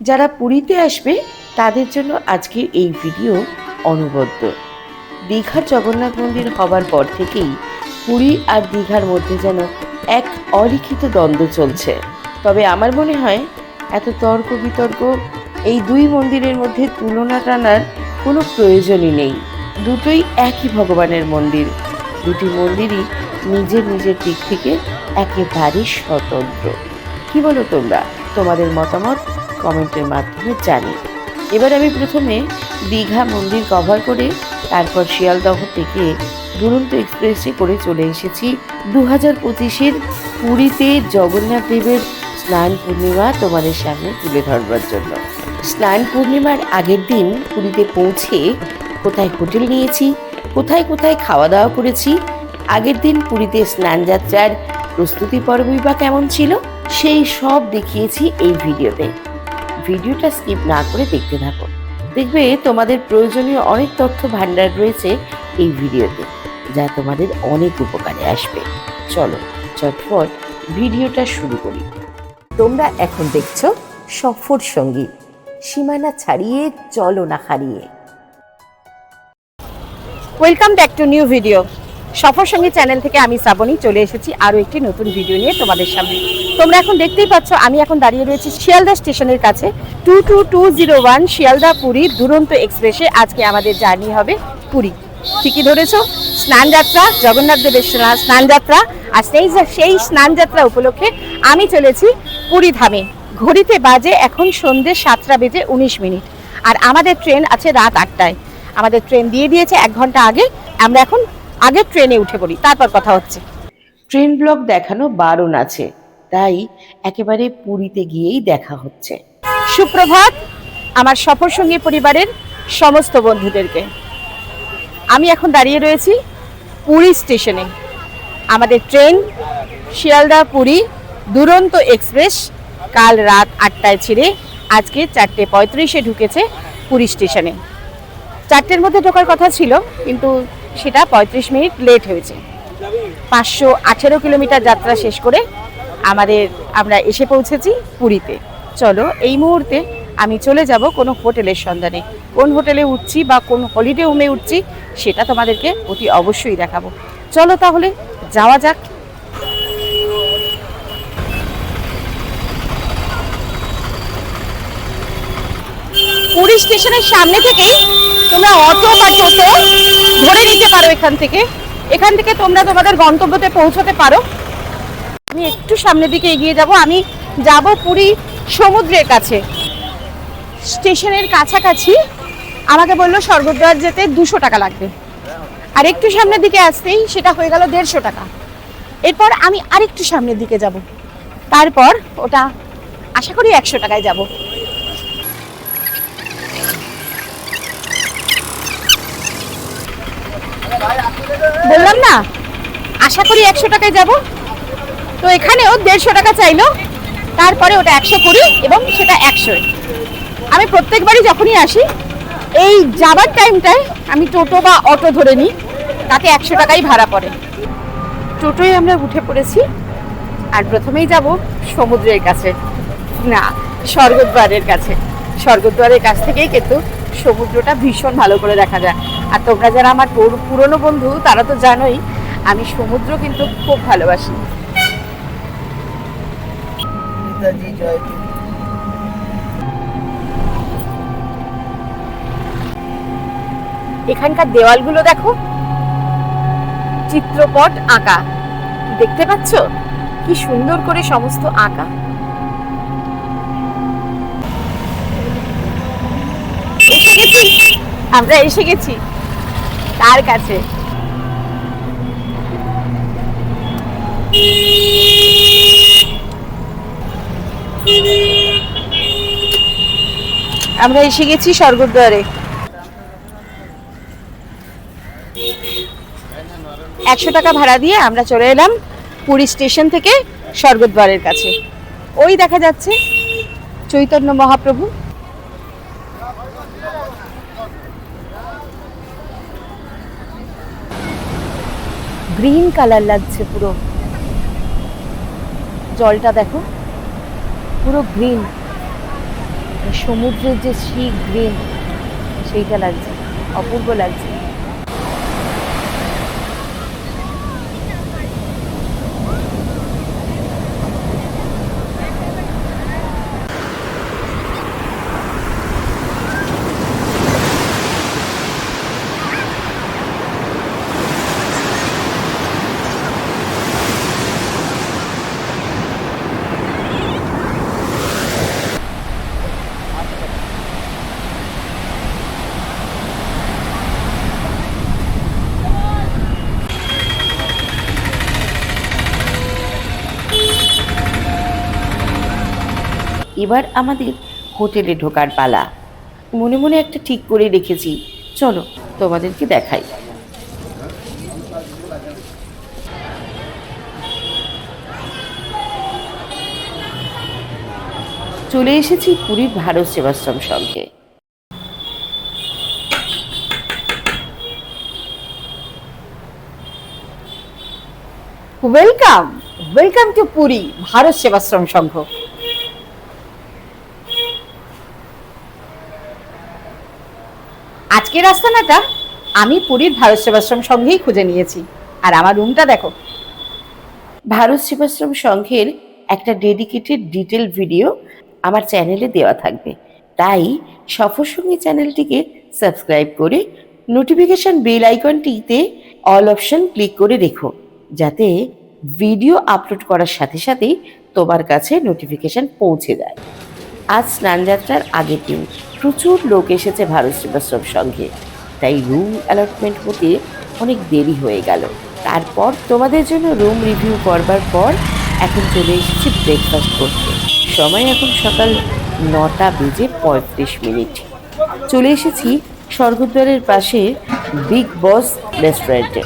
যারা পুরীতে আসবে, তাদের জন্য আজকের এই ভিডিও অনবদ্য। দীঘার জগন্নাথ মন্দির হবার পর থেকেই পুরী আর দীঘার মধ্যে যেন এক অলিখিত দ্বন্দ্ব চলছে। তবে আমার মনে হয়, এত তর্ক বিতর্ক এই দুই মন্দিরের মধ্যে তুলনা টানার কোনো প্রয়োজনই নেই। দুটোই একই ভগবানের মন্দির। দুটি মন্দিরই নিজের নিজের দিক থেকে একেবারে স্বতন্ত্র। কি বলো তোমরা? তোমাদের মতামত? কমেন্টের মাধ্যমে জানি। এবার আমি প্রথমে দীঘা মন্দির কভার করে তারপর শিয়ালদহ থেকে দুরন্ত এক্সপ্রেসে করে চলে এসেছি। দু হাজার পঁচিশের পুরীতে জগন্নাথ দেবের স্নান পূর্ণিমা তোমাদের সামনে তুলে ধরবার জন্য। স্নান পূর্ণিমার আগের দিন পুরীতে পৌঁছে কোথায় হোটেল নিয়েছি, কোথায় কোথায় খাওয়া দাওয়া করেছি, আগের দিন পুরীতে স্নান যাত্রার প্রস্তুতি পর্বই বা কেমন ছিল, সেই সব দেখিয়েছি এই ভিডিওতে। ভিডিওটা স্কিপ না করে দেখতে থাকো। দেখবে তোমাদের প্রয়োজনীয় অনেক তথ্য ভান্ডার রয়েছে এই ভিডিওতে, যা তোমাদের অনেক উপকারে আসবে। চলো, চটপট ভিডিওটা শুরু করি। তোমরা এখন দেখছ সফর সঙ্গী, সীমানা ছাড়িয়ে চলো না হারিয়ে। Welcome back to new video Safar Sangi channel থেকে আমি শ্রাবণী চলে এসেছি আরও একটি নতুন ভিডিও নিয়ে তোমাদের সামনে। তোমরা এখন দেখতেই পাচ্ছ, আমি এখন দাঁড়িয়ে রয়েছি শিয়ালদা স্টেশনের কাছে। Two two two zero one Sealdah Puri Duronto এক্সপ্রেসে আজকে আমাদের জার্নি হবে পুরী। ঠিকই ধরেছো, স্নানযাত্রা, জগন্নাথ দেবের স্না- স্নান যাত্রা আর সেই সেই স্নানযাত্রা উপলক্ষে আমি চলেছি পুরী ধামে। ঘড়িতে বাজে এখন সন্ধ্যে সাতটা বেজে উনিশ মিনিট আর আমাদের ট্রেন আছে রাত আটটায়। আমাদের ট্রেন দিয়ে দিয়েছে এক ঘণ্টা আগে। আমরা এখন আগের ট্রেনে উঠে পড়ি তারপর কথা হচ্ছে। ট্রেন ব্লগ দেখানো বারণ আছে তাই একেবারে পুরীতে গিয়েই দেখা হচ্ছে। সুপ্রভাত আমার সফর সঙ্গী পরিবারের সমস্ত বন্ধুদেরকে। আমি এখন দাঁড়িয়ে রয়েছি পুরী স্টেশনে। আমাদের ট্রেন শিয়ালদা পুরী দুরন্ত এক্সপ্রেস কাল রাত আটটায় ছেড়ে আজকে চারটে পঁয়ত্রিশে ঢুকেছে পুরী স্টেশনে। চারটের মধ্যে ঢোকার কথা ছিল কিন্তু সেটা পঁয়ত্রিশ মিনিট লেট হয়েছে। পাঁচশো আঠেরো কিলোমিটার যাত্রা শেষ করে আমাদের আমরা এসে পৌঁছেছি পুরীতে। চলো, এই মুহূর্তে আমি চলে যাব কোনো হোটেলের সন্ধানে। কোন হোটেলে উঠছি বা কোন হলিডে হোমে উঠছি সেটা তোমাদেরকে অতি অবশ্যই দেখাবো। চলো তাহলে, যাওয়া যাক। পুরী স্টেশনের সামনে থেকেই তোমরা অটো বা টোটো ধরে নিতে পারো এখান থেকে। এখান থেকে তোমরা তোমাদের গন্তব্যতে পৌঁছতে পারো। আমি একটু সামনের দিকে এগিয়ে যাব। আমি যাব পুরী সমুদ্রের কাছে। স্টেশনের কাছাকাছি আমাকে বলল স্বর্গদ্বার যেতে দুশো টাকা লাগবে। আর একটু সামনের দিকে আসতেই সেটা হয়ে গেল দেড়শো টাকা। এরপর আমি আরেকটু সামনের দিকে যাব। তারপর ওটা আশা করি একশো টাকায় যাব। বললাম না? আশা করি একশো টাকায় যাব। তো এখানেও দেড়শো টাকা চাইলো। তারপরে ওটা একশো কুড়ি এবং সেটা একশো। আমি প্রত্যেকবারই যখনই আসি, এই যাবার টাইমটায় আমি টোটো বা অটো ধরে নিই। তাতে একশো টাকাই ভাড়া পড়ে। টোটোয় আমরা উঠে পড়েছি আর প্রথমেই যাব সমুদ্রের কাছে। না, স্বর্গদ্বারের কাছে। স্বর্গদ্বারের কাছ থেকেই কিন্তু সমুদ্রটা ভীষণ ভালো করে দেখা যায়। আর তোমরা যারা আমার পুর- পুরনো বন্ধু তারা তো জানোই আমি সমুদ্র কিন্তু খুব ভালোবাসি। এখানকার দেওয়ালগুলো দেখো। চিত্রপট আঁকা। দেখতে পাচ্ছ? কি সুন্দর করে সমস্ত আঁকা। এসে গেছি। আমরা এসে গেছি। তার কাছে। আমরা এসে গেছি স্বর্গদ্বারে। একশো টাকা ভাড়া দিয়ে আমরা চলে এলাম পুরী স্টেশন থেকে স্বর্গদ্বারের কাছে। ওই দেখা যাচ্ছে চৈতন্য মহাপ্রভু। গ্রিন কালার লাগছে পুরো। জলটা দেখো, পুরো গ্রিন। সমুদ্রের যে সি গ্রিন, সেইটা লাগছে, অপূর্ব লাগছে। এবার আমাদের হোটেলে ঢোকার পালা। মনে মনে একটা ঠিক করে রেখেছি। চলো, তোমাদেরকে দেখাই। চলে এসেছি পুরীর ভারত সেবাশ্রম সঙ্গে। Welcome welcome to Puri Bharat Sevashram Sangha. আজকের আস্তানাটা আমি পুরীর ভারত সেবাশ্রম সংঘেই খুঁজে নিয়েছি। আর আমার রুমটা দেখো। ভারত সেবাশ্রম সংঘের একটা ডেডিকেটেড ডিটেল ভিডিও আমার চ্যানেলে দেওয়া থাকবে। তাই সফরসঙ্গী চ্যানেলটিকে সাবস্ক্রাইব করে নোটিফিকেশন বেল আইকনটিতে অল অপশন ক্লিক করে রেখো। যাতে ভিডিও আপলোড করার সাথে সাথেই তোমার কাছে নোটিফিকেশন পৌঁছে যায়। আজ স্নানযাত্রার আগের দিন। প্রচুর লোক এসেছে ভারত সেবাশ্রম সংঘে তাই রুম অ্যালটমেন্ট হতে অনেক দেরি হয়ে গেল। তারপর তোমাদের জন্য রুম রিভিউ করবার পর এখন চলে এসেছি ব্রেকফাস্ট করতে। সময় এখন সকাল নটা বেজে পঁয়ত্রিশ মিনিট। চলে এসেছি স্বর্গদ্বারের পাশে বিগ বস রেস্টুরেন্টে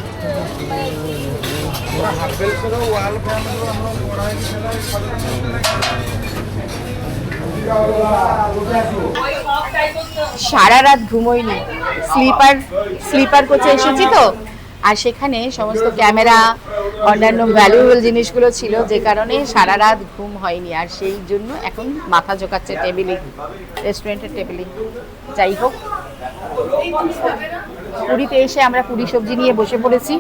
সারা রাত ঘুমোইনি। স্লিপার স্লিপার কোচে এসেছি তো। আর সেখানে সমস্ত ক্যামেরা, অন্যান্য ভ্যালুয়েবল জিনিসগুলো ছিল, যে কারণে সারা রাত ঘুম হয়নি। আর সেই জন্য এখন মাথা ঝোকাচ্ছে টেবিলে রেস্টুরেন্টের টেবিলে যাই হোক, পুরীতে এসে আমরা পুরি সবজি নিয়ে বসে পড়েছি।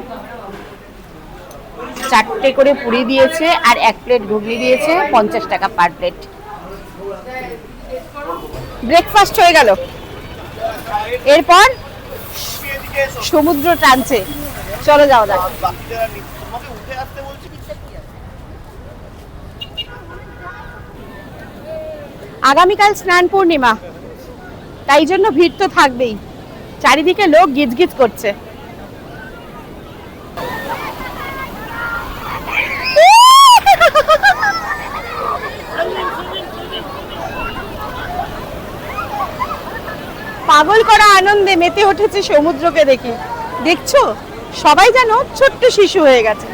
চারটে করে পুরি দিয়েছে আর এক প্লেট ঘুগনি দিয়েছে, পঞ্চাশ টাকা পার প্লেট ব্রেকফাস্ট হয়ে গেল। এরপর সমুদ্র টানছে। চলো যাওয়া যাক। আগামীকাল স্নান পূর্ণিমা। তাই জন্য ভিড় তো থাকবেই। চারিদিকে লোক গিজগিজ করছে। পাগল করা আনন্দে মেতে উঠেছে সমুদ্রকে দেখে। দেখছ? সবাই যেন ছোট্ট শিশু হয়ে গেছে।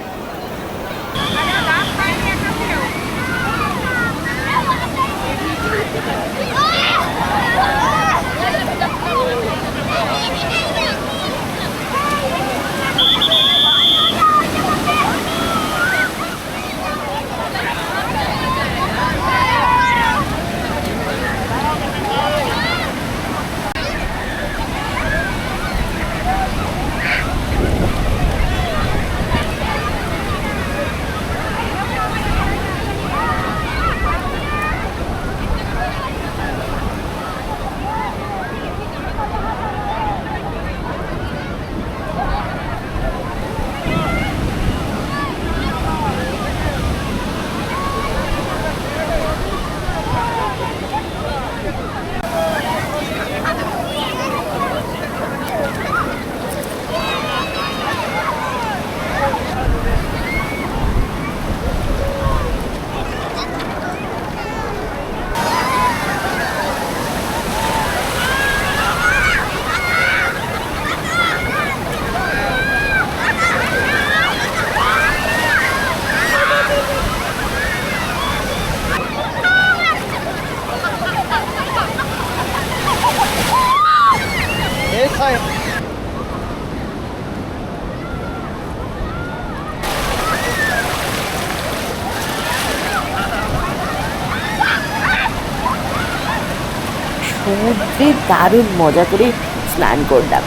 সমুদ্রে দারুণ মজা করে স্নান করলাম।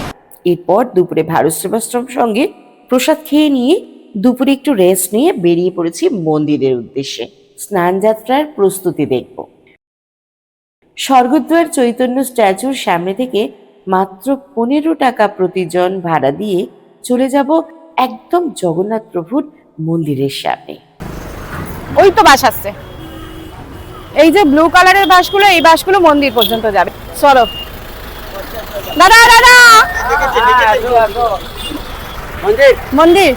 এরপর দুপুরে ভারত সেবাশ্রম সঙ্গে প্রসাদ খেয়ে নিয়ে দুপুরে একটু রেস্ট নিয়ে বেরিয়ে পড়েছি মন্দিরের উদ্দেশ্যে। স্নান যাত্রার প্রস্তুতি দেখব। স্বর্গদ্বার চৈতন্য স্ট্যাচুর সামনে থেকে মাত্র পনেরো টাকা প্রতিজন ভাড়া দিয়ে চলে যাব একদম জগন্নাথ প্রভুর মন্দিরের সামনে। ওই তো বাস আসছে। এই যে ব্লু কালারের বাসগুলো এই বাসগুলো মন্দির পর্যন্ত যাবে। চলো দাদা দাদা! মন্দির।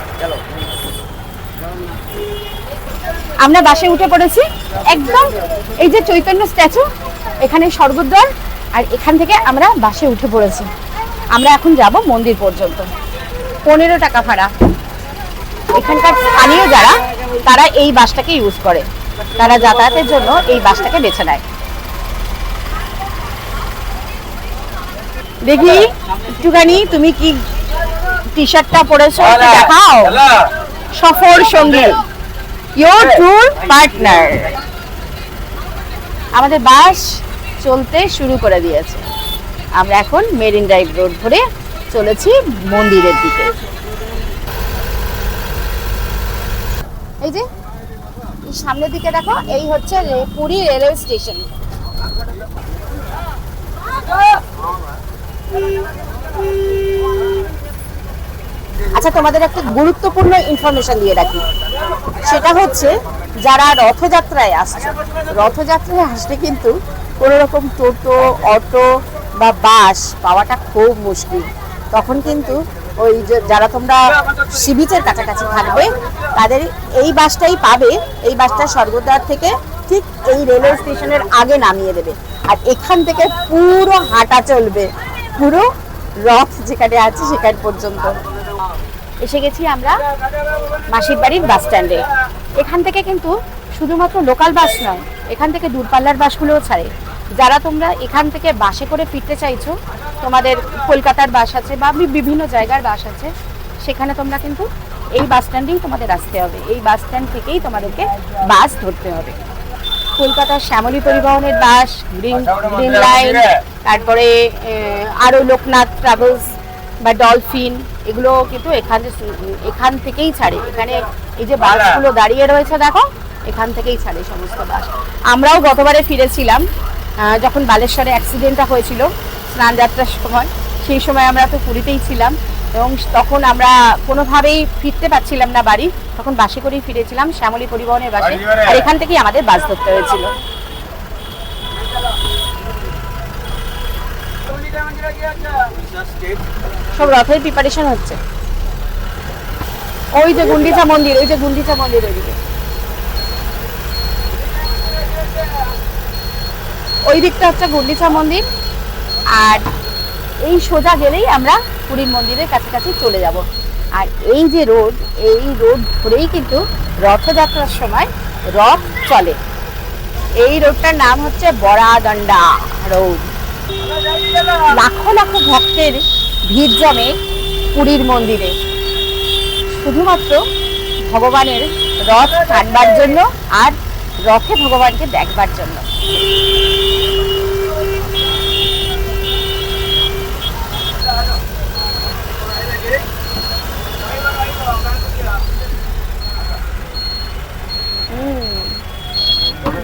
আমরা বাসে উঠে পড়েছি। একদম এই যে চৈতন্য স্ট্যাচু এখানে স্বর্গদ্বার আর এখান থেকে আমরা বাসে উঠে পড়েছি। আমরা এখন যাব মন্দির পর্যন্ত। পনেরো টাকা ভাড়া। এখানকার স্থানীয় যারা তারা এই বাসটাকে ইউজ করে। তারা যাতায়াতের জন্য এই বাসটাকে বেছে নেয়। দেখি একটুখানি তুমি কি টি শার্টটা পরেছো দেখাও। সফর সঙ্গী ইয়োর ট্যুর পার্টনার আমাদের বাস চলতে শুরু করে দিয়েছে। আমরা এখন মেরিন ড্রাইভ রোড ধরে চলেছি মন্দিরের দিকে। এই যে সামনের দিকে দেখো, এই হচ্ছে পুরী রেলওয়ে স্টেশন। আচ্ছা তোমাদের একটা গুরুত্বপূর্ণ ইনফরমেশন দিয়ে রাখি। সেটা হচ্ছে, যারা রথযাত্রায় আসছে, রথযাত্রায় আসলে কিন্তু কোনো রকম টোটো, অটো বা বাস পাওয়াটা খুব মুশকিল। তখন কিন্তু ওই যে যারা তোমরা সিবিচের কাছাকাছি থাকবে, তাদের এই বাসটাই পাবে। এই বাসটা স্বর্গদ্বার থেকে ঠিক এই রেলওয়ে স্টেশনের আগে নামিয়ে দেবে। আর এখান থেকে পুরো হাঁটা চলবে। পুরো রথ যেখানে আছে সেখান পর্যন্ত। এসে গেছি আমরা মাসির বাড়ির বাস স্ট্যান্ডে। এখান থেকে কিন্তু শুধুমাত্র লোকাল বাস নয়, এখান থেকে দূরপাল্লার বাসগুলোও ছাড়ে। যারা তোমরা এখান থেকে বাসে করে ফিরতে চাইছো, তোমাদের কলকাতার বাস আছে বা বিভিন্ন জায়গার বাস আছে সেখানে তোমরা কিন্তু এই বাস স্ট্যান্ডেই তোমাদের আসতে হবে। এই বাস স্ট্যান্ড থেকেই তোমাদেরকে বাস ধরতে হবে। কলকাতার শ্যামলী পরিবহনের বাস গ্রিন গ্রিন লাইন তারপরে আরও লোকনাথ ট্রাভেলস বা ডলফিন এগুলো কিন্তু এখান এখান থেকেই ছাড়ে। এখানে এই যে বাসগুলো দাঁড়িয়ে রয়েছে দেখো এখান থেকেই ছাড়ে সমস্ত বাস। আমরাও গতবারে ফিরেছিলাম যখন বালেশ্বরে অ্যাক্সিডেন্টটা হয়েছিল স্নান যাত্রার সময়। সেই সময় আমরা তো পুরীতেই ছিলাম এবং তখন আমরা কোনোভাবেই ফিরতে পারছিলাম না বাড়ি। তখন বাসে করেই ফিরেছিলাম শ্যামলী পরিবহনের বাসে। আর এখান থেকেই আমাদের বাস ধরতে হয়েছিল। সব রথের প্রিপারেশন হচ্ছে। ওই যে গুন্ডিচা মন্দির ওই যে গুন্ডিচা মন্দির ওইদিকে। ওই দিকটা হচ্ছে গুন্ডিচা মন্দির। আর এই সোজা গেলেই আমরা পুরীর মন্দিরের কাছাকাছি চলে যাব। আর এই যে রোড, এই রোড ধরেই কিন্তু রথযাত্রার সময় রথ চলে। এই রোডটার নাম হচ্ছে বড়াদণ্ডা রোড। লাখো লাখো ভক্তের ভিড় জমে পুরীর মন্দিরে। শুধুমাত্র ভগবানের রথ টানবার জন্য আর রথে ভগবানকে দেখবার জন্য।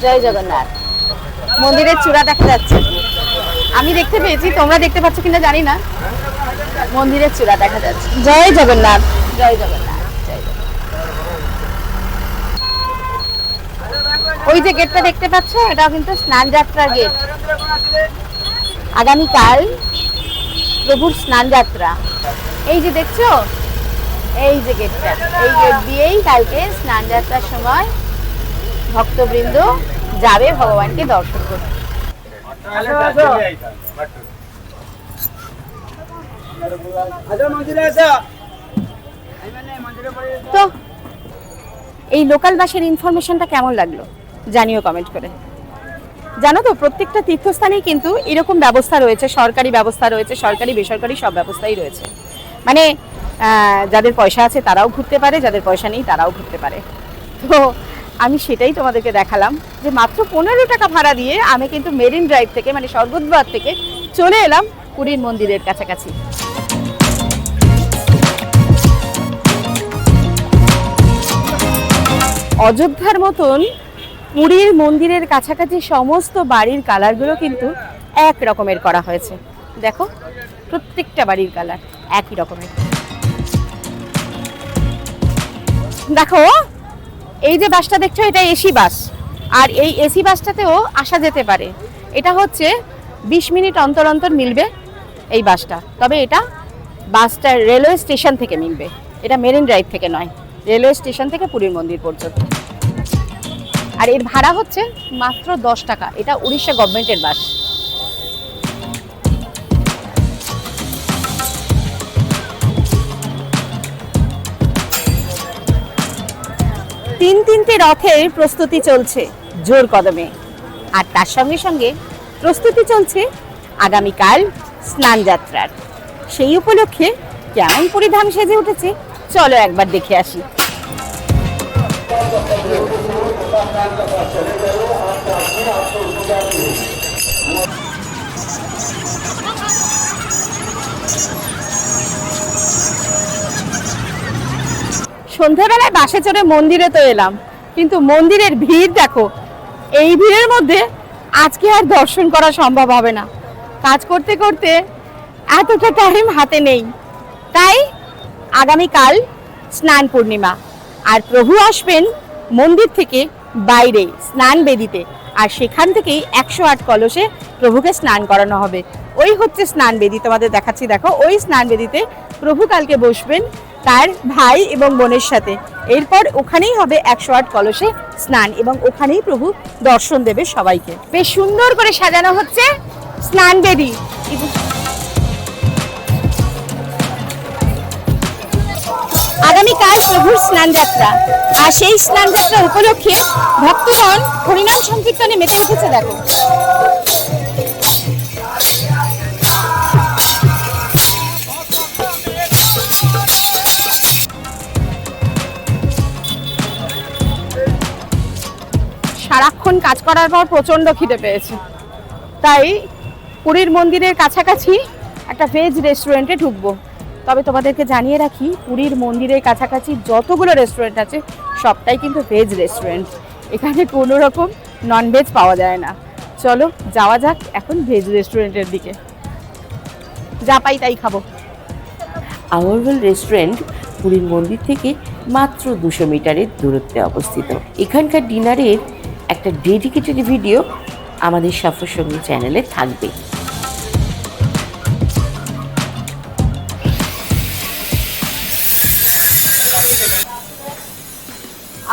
জয় জগন্নাথ। মন্দিরের চূড়া দেখা যাচ্ছে। আমি দেখতে পেয়েছি, তোমরা দেখতে পাচ্ছ কিনা জানি না। মন্দিরের চূড়া দেখা যাচ্ছে। জয় জগন্নাথ। জয় জগন্নাথ ওই যে গেটটা দেখতে পাচ্ছ এটা কিন্তু স্নান যাত্রার গেট আগামীকাল প্রভুর স্নান যাত্রা। এই যে দেখছ? এই যে গেটটা এই গেট দিয়েই কালকে স্নান যাত্রার সময় ভক্তবৃন্দ যাবে ভগবানকে দর্শন করতে। তো, এই লোকাল বাসের ইনফরমেশনটা কেমন লাগল? জানিও কমেন্ট করে। জানো তো, প্রত্যেকটা তীর্থস্থানেই কিন্তু এরকম ব্যবস্থা রয়েছে, সরকারি ব্যবস্থা রয়েছে, সরকারি, বেসরকারি সব ব্যবস্থাই রয়েছে। মানে যাদের পয়সা আছে তারাও ঘুরতে পারে, যাদের পয়সা নেই তারাও ঘুরতে পারে। তো আমি সেটাই তোমাদেরকে দেখালাম যে মাত্র পনেরো টাকা ভাড়া দিয়ে আমি কিন্তু মেরিন ড্রাইভ থেকে মানে স্বর্গদ্বার থেকে চলে এলাম পুরীর মন্দিরের কাছাকাছি। অযোধ্যার মতন পুরীর মন্দিরের কাছাকাছি সমস্ত বাড়ির কালারগুলো কিন্তু এক রকমের করা হয়েছে। দেখো, প্রত্যেকটা বাড়ির কালার একই রকমের। দেখো এই যে বাসটা দেখছ, এটা এসি বাস। আর এই এসি বাসটাতেও আসা যেতে পারে। এটা হচ্ছে বিশ মিনিট অন্তর অন্তর মিলবে এই বাসটা। তবে এটা বাসটা রেলওয়ে স্টেশন থেকে মিলবে। এটা মেরিন ড্রাইভ থেকে নয়, রেলওয়ে স্টেশন থেকে পুরীর মন্দির পর্যন্ত। আর এর ভাড়া হচ্ছে মাত্র দশ টাকা। এটা উড়িষ্যা গভর্নমেন্টের বাস। তিন তিনটে রথের প্রস্তুতি চলছে জোর কদমে। আর তার সঙ্গে সঙ্গে প্রস্তুতি চলছে আগামীকাল স্নান যাত্রার। সেই উপলক্ষে কেমন পরিধান সেজে উঠেছে চলো একবার দেখে আসি। সন্ধ্যাবেলায় বাসে চড়ে মন্দিরে তো এলাম। কিন্তু মন্দিরের ভিড় দেখো, এই ভিড়ের মধ্যে আজকে আর দর্শন করা সম্ভব হবে না। কাজ করতে করতে এতটা টাইম হাতে নেই। তাই আগামীকাল স্নান পূর্ণিমা। আর প্রভু আসবেন মন্দির থেকে বাইরে, স্নান বেদিতে। আর সেখান থেকেই একশো আট কলসে প্রভুকে স্নান করানো হবে। ওই হচ্ছে স্নান বেদি, তোমাদের দেখাচ্ছি। দেখো, ওই স্নান বেদিতে প্রভু কালকে বসবেন। তার ভাই এবং বোনের সাথে। এরপর ওখানেই হবে একশো আট কলসে স্নান এবং ওখানেই প্রভু দর্শন দেবে সবাইকে। বেশ সুন্দর করে সাজানো হচ্ছে স্নান বেদি আগামীকাল প্রভুর স্নান যাত্রা। আর সেই স্নান যাত্রা উপলক্ষে ভক্তগণ হরিনাম সংকীর্তনে মেতে উঠেছে, দেখো। সারাক্ষণ কাজ করার পর প্রচণ্ড খিদে পেয়েছে। তাই পুরীর মন্দিরের কাছাকাছি একটা ভেজ রেস্টুরেন্টে ঢুকবো। তবে তোমাদেরকে জানিয়ে রাখি, পুরীর মন্দিরের কাছাকাছি যতগুলো রেস্টুরেন্ট আছে, সবটাই কিন্তু ভেজ রেস্টুরেন্ট এখানে কোনো রকম ননভেজ পাওয়া যায় না। চলো, যাওয়া যাক এখন ভেজ রেস্টুরেন্টের দিকে। যা পাই তাই খাব। আওয়ারওয়েল রেস্টুরেন্ট পুরীর মন্দির থেকে মাত্র দুশো মিটারের দূরত্বে অবস্থিত। এখানকার ডিনারের একটা ডেডিকেটেড ভিডিও আমাদের সফরসঙ্গী চ্যানেলে থাকবে।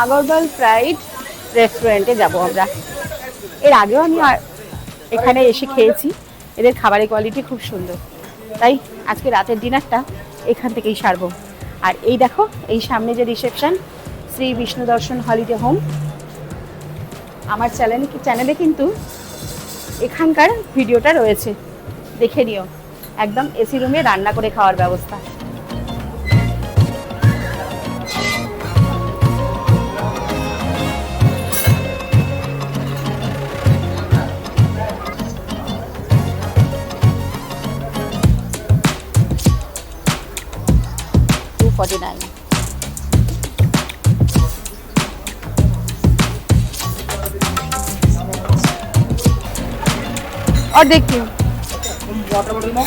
আগরবাল ফ্রাইড রেস্টুরেন্টে যাব আমরা। এর আগেও আমি এখানে এসে খেয়েছি। এদের খাবারের কোয়ালিটি খুব সুন্দর। তাই আজকে রাতের ডিনারটা এখান থেকেই সারবো। আর এই দেখো, এই সামনে যে রিসেপশন শ্রী বিষ্ণু দর্শন হলিডে হোম আমার চ্যানেল চ্যানেলে কিন্তু এখানকার ভিডিওটা রয়েছে। দেখে নিও। একদম এসি রুমে রান্না করে খাওয়ার ব্যবস্থা। ফর্টি নাইন और देखती हूँ वाटर बॉटल में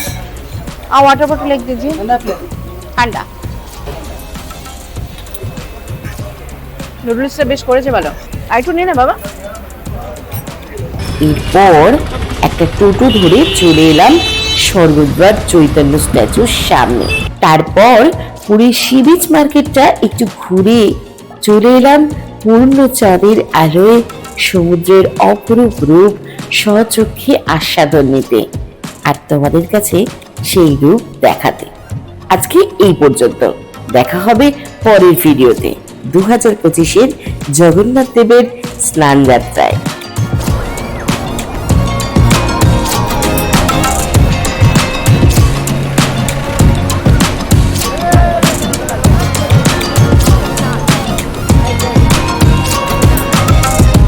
हाँ वाटर बॉटल लिख दीजिए ठंडा प्लेट ঠান্ডা নুডলসটা বেশ করেছে ভালো আর একটু নিয়ে না বাবা এরপর একটা টোটো ধরে চলে এলাম স্বর্গদ্বার চৈতন্য স্ট্যাচুর সামনে তারপর পুরীর সি বিচ মার্কেটটা একটু ঘুরে চলে এলাম পূর্ণ চাঁদের আলোয় সমুদ্রের অপরূপ রূপ স্বচক্ষে আস্বাদন নিতে আর তোমাদের কাছে সেই রূপ দেখাতে। আজকে এই পর্যন্ত। দেখা হবে পরের ভিডিওতে। দু হাজার পঁচিশের জগন্নাথ দেবের স্নান যাত্রায়।